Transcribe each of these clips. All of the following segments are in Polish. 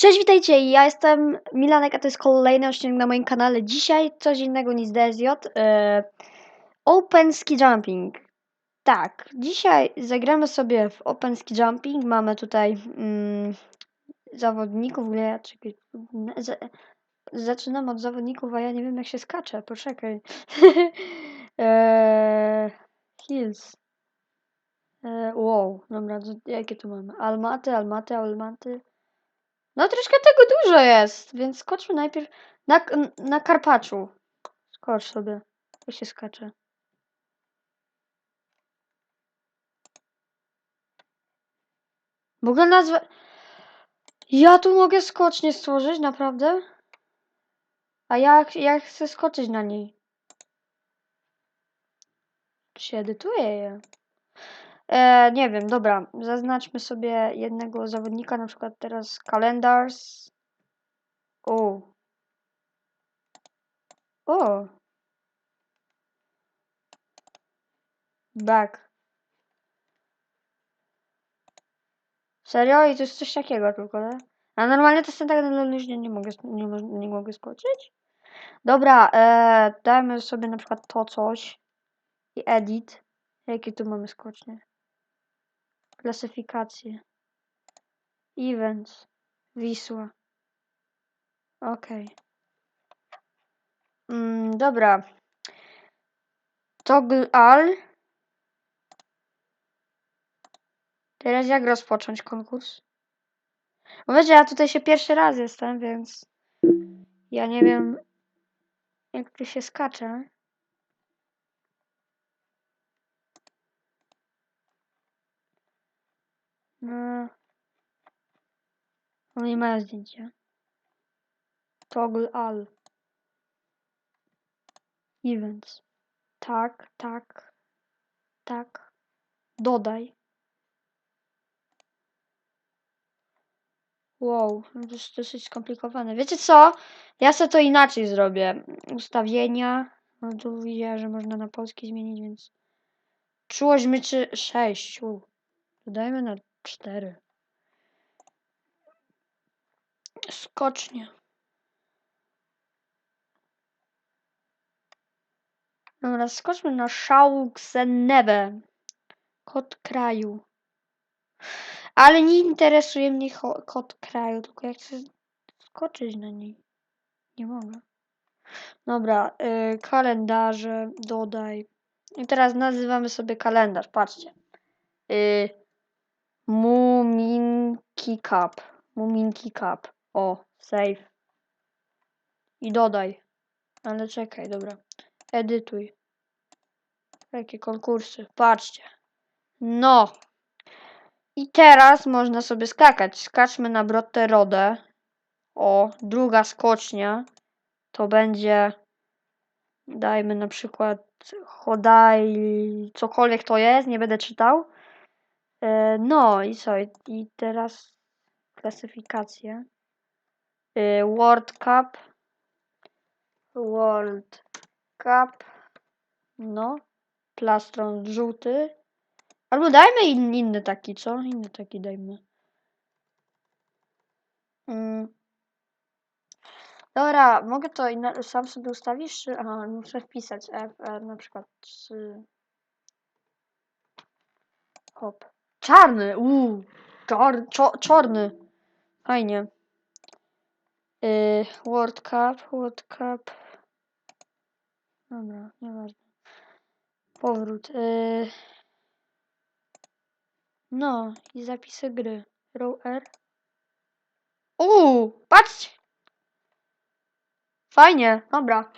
Cześć, witajcie, ja jestem Milanek, a to jest kolejny odcinek na moim kanale. Dzisiaj coś innego niż DSJ. E, open Ski Jumping. Tak, dzisiaj zagramy sobie w Open Ski Jumping. Mamy tutaj mm, zawodników. W ogóle ja czekaj, za, zaczynam od zawodników, a ja nie wiem jak się skacze. Poczekaj. e, hills. E, wow, dobra, jakie tu mamy? Almaty, Almaty, Almaty. No troszkę tego dużo jest, więc skoczmy najpierw na, na Karpaczu. Skocz sobie. To się skacze. Mogę nazwać... Ja tu mogę skocznie stworzyć, naprawdę? A jak, jak chcę skoczyć na niej? Tu się edytuje je. E, nie wiem, dobra. Zaznaczmy sobie jednego zawodnika, na przykład teraz kalendarz. O. O. Back. Serio? I to jest coś takiego tylko, tak? A normalnie to jestem tak luźnie nie mogę, nie, nie mogę skoczyć? Dobra, e, dajmy sobie na przykład to coś i edit. Jakie tu mamy skocznie? Klasyfikacje. Events. Wisła. Okej. Mm, dobra. Toggle all. Teraz jak rozpocząć konkurs? Bo wiecie, ja tutaj się pierwszy raz jestem, więc ja nie wiem jak tu się skacze. No. Oni mają zdjęcie. Toggle all. Events. Tak, tak, tak. Dodaj. Wow, no to jest dosyć skomplikowane. Wiecie co? Ja sobie to inaczej zrobię. Ustawienia. No tu widziałem, że można na polski zmienić, więc... Czułość myczy 6. U. Dodajmy na 4. Skocznie. Dobra, skoczmy na Szałksenebę. Kod kraju. Ale nie interesuje mnie kod kraju, tylko ja chcę skoczyć na niej. Nie mogę. Dobra, y, kalendarze, dodaj. I teraz nazywamy sobie kalendarz, patrzcie. Y, Muminki Cup. Muminki Cup. O, save. I dodaj. Ale czekaj, dobra. Edytuj. Jakie konkursy. Patrzcie. No. I teraz można sobie skakać. Skaczmy na Brotterodę. O, druga skocznia. To będzie. Dajmy na przykład Chodaj. Cokolwiek to jest, nie będę czytał. E, no i co? I- teraz klasyfikacje. E, World Cup. World Cup. No. Plastron żółty. Albo dajmy in, inny taki, co? Inny taki dajmy. Mm. Dobra, mogę to sam sobie ustawisz? Aha, muszę wpisać F, e, na przykład 3. Hop. Czarny, uuu. Czar, czo, czarny. Fajnie. Y, World Cup, World Cup. Dobra, nieważne. Powrót. Y, no i zapisy gry. Row R. Uuu, patrzcie! Fajnie, dobra.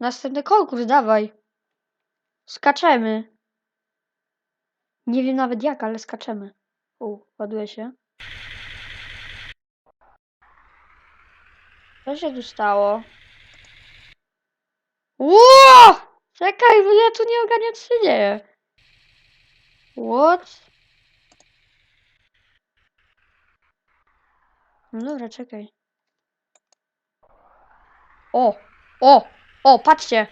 Następny konkurs, dawaj. Skaczemy. Nie wiem nawet jak, ale skaczemy. U, ładuje się. Co się tu stało? Ło! Czekaj, bo ja tu nie ogarniam co się dzieje. What? No dobra, czekaj. O! O! O, patrzcie!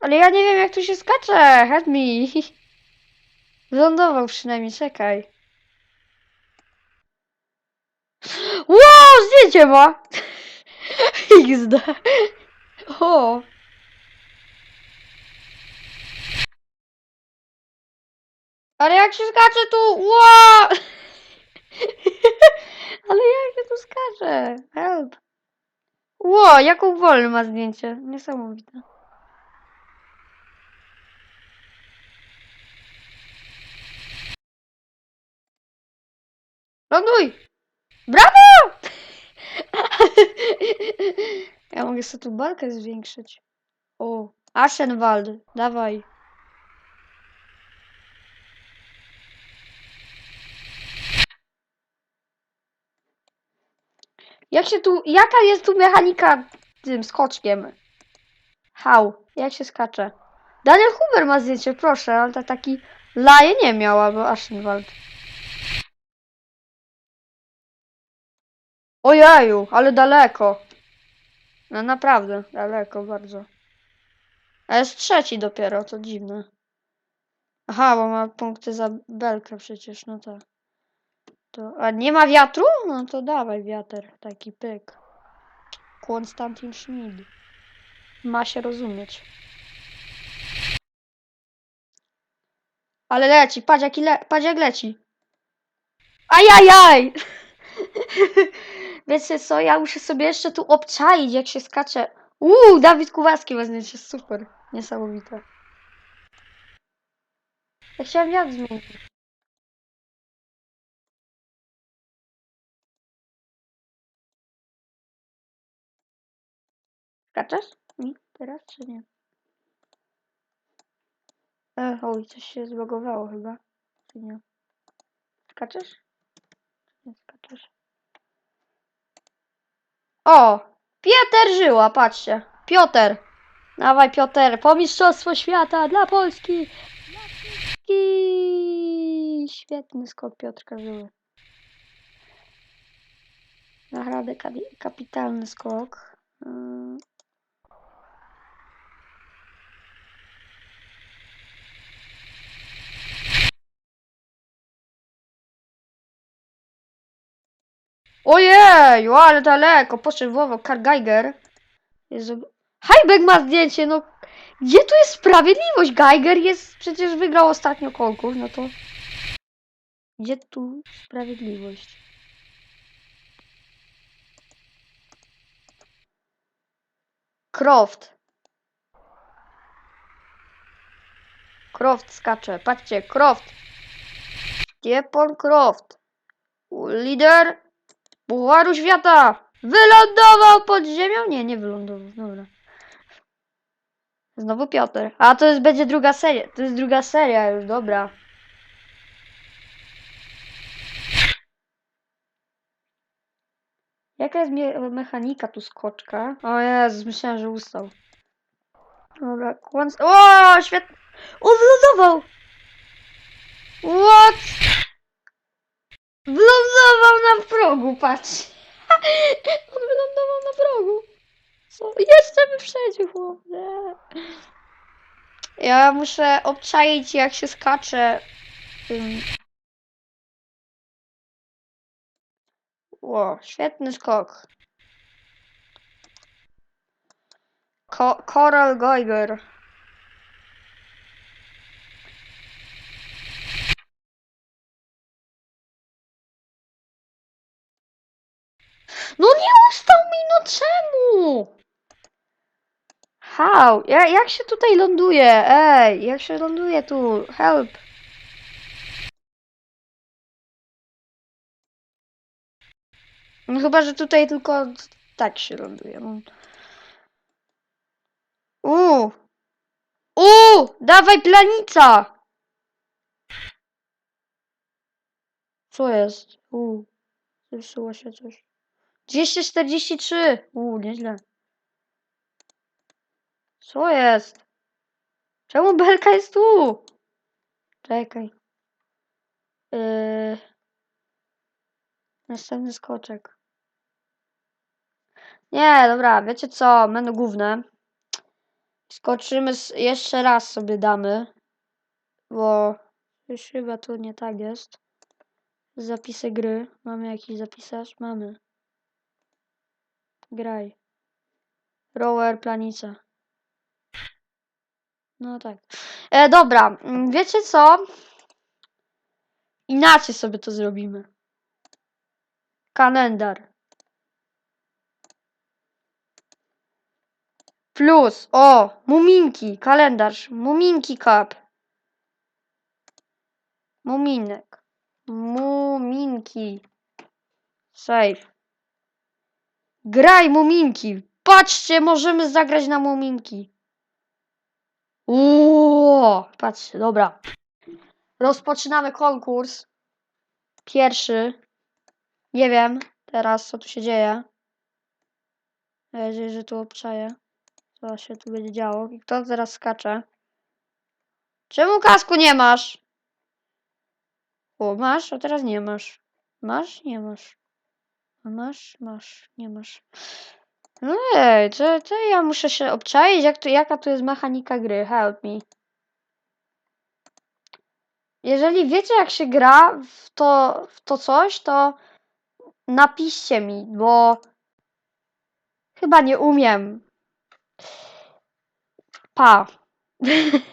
Ale ja nie wiem jak tu się skacze! Help me! Wylądował przynajmniej, czekaj. Wow, zdjęcie ma! XD. O. Ale jak się skacze tu? Wow! Ale jak się tu skacze? Help. Ło, jaką wolny ma zdjęcie. Niesamowite. Ląduj! Brawo! Ja mogę sobie tu balkę zwiększyć. O, Aschenwald, dawaj. Jak się tu, jaka jest tu mechanika tym skoczkiem? How? Jak się skacze? Daniel Huber ma zdjęcie, proszę, ale to taki laje nie miał, albo Aschenwald. Ojeju, ale daleko. No naprawdę, daleko bardzo. A jest trzeci dopiero, to dziwne. Aha, bo ma punkty za belkę przecież, no tak. To, a nie ma wiatru? No to dawaj wiatr, taki pyk. Konstantin Schmid. Ma się rozumieć. Ale leci, patrz jaki le patrz jak leci. Ajajaj! Wiecie co, ja muszę sobie jeszcze tu obczaić jak się skacze. Uuu, Dawid Kuwacki ma zdjęcie, super. Niesamowite. Ja chciałem wiatr zmienić. Skaczesz mi teraz, czy nie? E, oj, coś się zlogowało chyba. Czy nie? Skaczesz? Czy nie skaczesz? O! Pieter Żyła, patrzcie. Piotr. Dawaj Piotr, po mistrzostwo świata dla Polski. Polski. Świetny skok Piotrka Żyły. Naprawdę kapitalny skok. Ojej, ale daleko, Wowo, Karl Geiger. Jezu. Heiberg ma zdjęcie, no. Gdzie tu jest sprawiedliwość? Geiger jest, przecież wygrał ostatnio konkurs, no to... Gdzie tu sprawiedliwość? Croft. Croft skacze, patrzcie, Croft. Stepon Croft. Lider Pucharu Świata. Wylądował pod ziemią? Nie, nie wylądował, dobra. Znowu Piotr. A to jest, będzie druga seria. To jest druga seria już, dobra. Jaka jest me mechanika tu skoczka? O Jezus, myślałem, że ustał. Dobra, kłąc... O, świetnie! O, wylądował! What? Wylądował na progu, patrz. On wylądował na progu. Co? Jeszcze wyprzedził chłop. Nie. Ja muszę obczaić jak się skacze. tym. Ło, świetny skok. Ko Coral Geiger. No nie ustał mi, no czemu? How? Ja, jak się tutaj ląduje? Ej, jak się ląduje tu? Help. No chyba, że tutaj tylko tak się ląduje. Uuu. Uuu, dawaj planica. Co jest? Uuu, zepsuło się coś. 243. Uuu, nieźle. Co jest? Czemu belka jest tu? Czekaj. Yy... Następny skoczek. Nie, dobra, wiecie co? Będą główne. Skoczymy jeszcze raz sobie damy. Bo Coś chyba tu nie tak jest. Zapisy gry. Mamy jakiś zapisarz? Mamy. Graj. Rower planica. No tak. E, dobra, mm, wiecie co? Inaczej sobie to zrobimy. Kalendar. Plus, o, muminki, kalendarz, muminki cup. Muminek. Muminki. Save. Graj muminki. Patrzcie, możemy zagrać na muminki. Uuu, patrzcie, dobra. Rozpoczynamy konkurs. Pierwszy. Nie wiem teraz, co tu się dzieje. Mam nadzieję, że tu obczaję. Co się tu będzie działo. I kto teraz skacze? Czemu kasku nie masz? O, masz, a teraz nie masz. Masz? Nie masz. Masz? Masz. Nie masz. No ej, to, to ja muszę się obczaić, jak to, jaka to jest mechanika gry. Help me. Jeżeli wiecie, jak się gra w to, w to coś, to napiszcie mi, bo chyba nie umiem. Pa.